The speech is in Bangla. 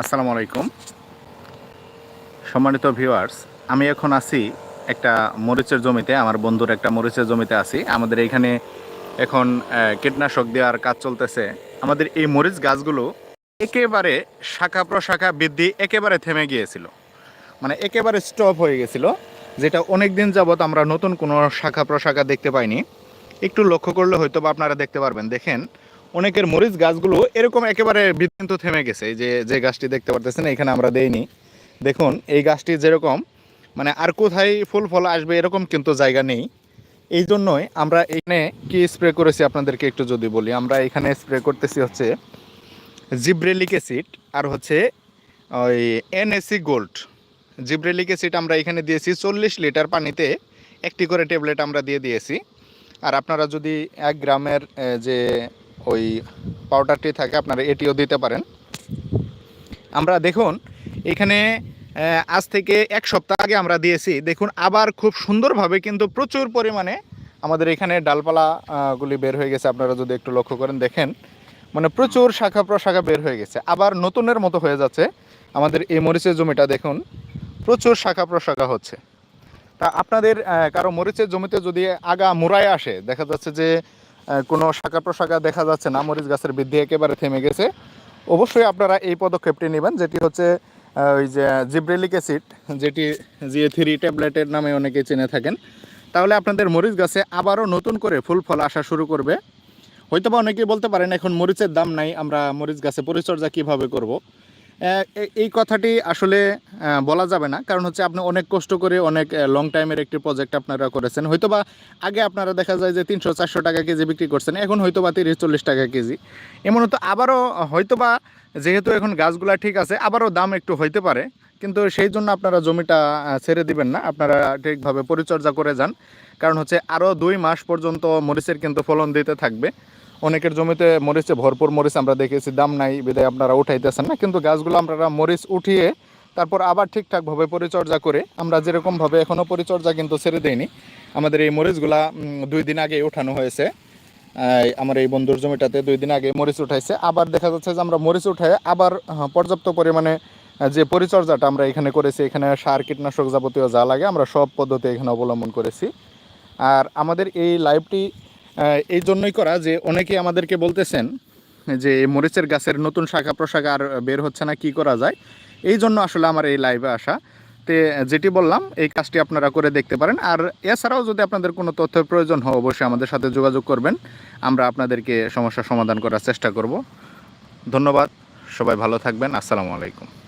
আসসালামু আলাইকুম। সম্মানিত ভিউয়ার্স, আমি এখন আছি একটা মরিচের জমিতে, আমার বন্ধুর একটা মরিচের জমিতে আছি। আমাদের এখানে এখন কীটনাশক দেওয়ার কাজ চলতেছে। আমাদের এই মরিচ গাছগুলো একেবারে শাখা প্রশাখা বৃদ্ধি একেবারে থেমে গিয়েছিল। মানে একেবারে স্টপ হয়ে গেছিল, যেটা অনেক দিন যাবৎ আমরা নতুন কোনো শাখা প্রশাখা দেখতে পাইনি। একটু লক্ষ্য করলে হয়তো বা আপনারা দেখতে পারবেন। দেখেন অনেকের মরিচ গাছগুলো এরকম একেবারে কিন্তু থেমে গেছে। যে যে গাছটি দেখতে পারতেছেন, এখানে আমরা দেইনি। দেখুন, এই গাছটি যেরকম মানে আর কোথায় ফুল ফল আসবে এরকম কিন্তু জায়গা নেই। এই জন্যই আমরা এখানে কি স্প্রে করেছি আপনাদেরকে একটু যদি বলি। আমরা এখানে স্প্রে করতেছি হচ্ছে জিব্রেলিক অ্যাসিড আর হচ্ছে ওই এনএসি গোল্ড। জিব্রেলিক অ্যাসিড আমরা এখানে দিয়েছি চল্লিশ লিটার পানিতে একটি করে ট্যাবলেট আমরা দিয়ে দিয়েছি। আর আপনারা যদি এক গ্রামের যে ওই পাউডারটি থাকে, আপনারা এটিও দিতে পারেন। আমরা দেখুন, এখানে আজ থেকে এক সপ্তাহ আগে আমরা দিয়েছি। দেখুন, আবার খুব সুন্দরভাবে কিন্তু প্রচুর পরিমাণে আমাদের এখানে ডালপালাগুলি বের হয়ে গেছে। আপনারা যদি একটু লক্ষ্য করেন, দেখেন মানে প্রচুর শাখা প্রশাখা বের হয়ে গেছে। আবার নতুনের মতো হয়ে যাচ্ছে। আমাদের এই মরিচের জমিটা দেখুন, প্রচুর শাখা প্রশাখা হচ্ছে। তা আপনাদের কারও মরিচের জমিতে যদি আগা মুরায় আসে, দেখা যাচ্ছে যে কোনো শাখা প্রশাখা দেখা যাচ্ছে না, মরিচ গাছের বৃদ্ধি একেবারে থেমে গেছে। অবশ্যই আপনারা এই পদক্ষেপটি নেবেন, যেটি হচ্ছে ওই যে জিব্রেলিক অ্যাসিড, যেটি জিএ থ্রি ট্যাবলেটের নামে অনেকে চিনে থাকেন। তাহলে আপনাদের মরিচ গাছে আবারও নতুন করে ফুল ফল আসা শুরু করবে। হয়তো বা অনেকেই বলতে পারেন, এখন মরিচের দাম নাই, আমরা মরিচ গাছে পরিচর্যা কীভাবে করব? এই কথাটি আসলে বলা যাবে না। কারণ হচ্ছে আপনি অনেক কষ্ট করে অনেক লং টাইমের একটি প্রজেক্ট আপনারা করেছেন। হয়তো বা আগে আপনারা দেখা যায় যে তিনশো, চারশো টাকা কেজি বিক্রি করছেন, এখন হয়তো বা তিরিশ, চল্লিশ টাকা কেজি। এমন তো আবারও হয়তো বা যেহেতু এখন গাছগুলা ঠিক আছে, আবারও দাম একটু হইতে পারে। কিন্তু সেই জন্য আপনারা জমিটা ছেড়ে দিবেন না। আপনারা ঠিকভাবে পরিচর্যা করে যান। কারণ হচ্ছে আরও দুই মাস পর্যন্ত মরিচের কিন্তু ফলন দিতে থাকবে। অনেকের জমিতে মরিচে, ভরপুর মরিচ আমরা দেখেছি, দাম নাই, বিদায় আপনারা উঠাইতেছেন না। কিন্তু গাছগুলো আপনারা মরিচ উঠিয়ে তারপর আবার ঠিকঠাকভাবে পরিচর্যা করে আমরা যেরকমভাবে এখনও পরিচর্যা কিন্তু ছেড়ে দেইনি, আমাদের এই মরিচগুলা দুই দিন আগে উঠানো হয়েছে। আমার এই বন্ধুর জমিটাতে দুই দিন আগে মরিচ উঠাইছে। আবার দেখা যাচ্ছে যে আমরা মরিচ উঠাই আবার পর্যাপ্ত পরিমাণে যে পরিচর্যাটা আমরা এখানে করেছি, এখানে সার, কীটনাশক যাবতীয় যা লাগে আমরা সব পদ্ধতি এখানে অবলম্বন করেছি। আর আমাদের এই লাইভটি এই জন্যই করা যে অনেকেই আমাদেরকে বলতেছেন যে মরিচের গাছের নতুন শাখা প্রশাখা আর বের হচ্ছে না, কি করা যায়? এই জন্য আসলে আমার এই লাইভে আসা। তে যেটি বললাম, এই কাজটি আপনারা করে দেখতে পারেন। আর এছাড়াও যদি আপনাদের কোনো তথ্যের প্রয়োজন হয়, অবশ্যই আমাদের সাথে যোগাযোগ করবেন। আমরা আপনাদেরকে সমস্যার সমাধান করার চেষ্টা করব। ধন্যবাদ। সবাই ভালো থাকবেন। আসসালামু আলাইকুম।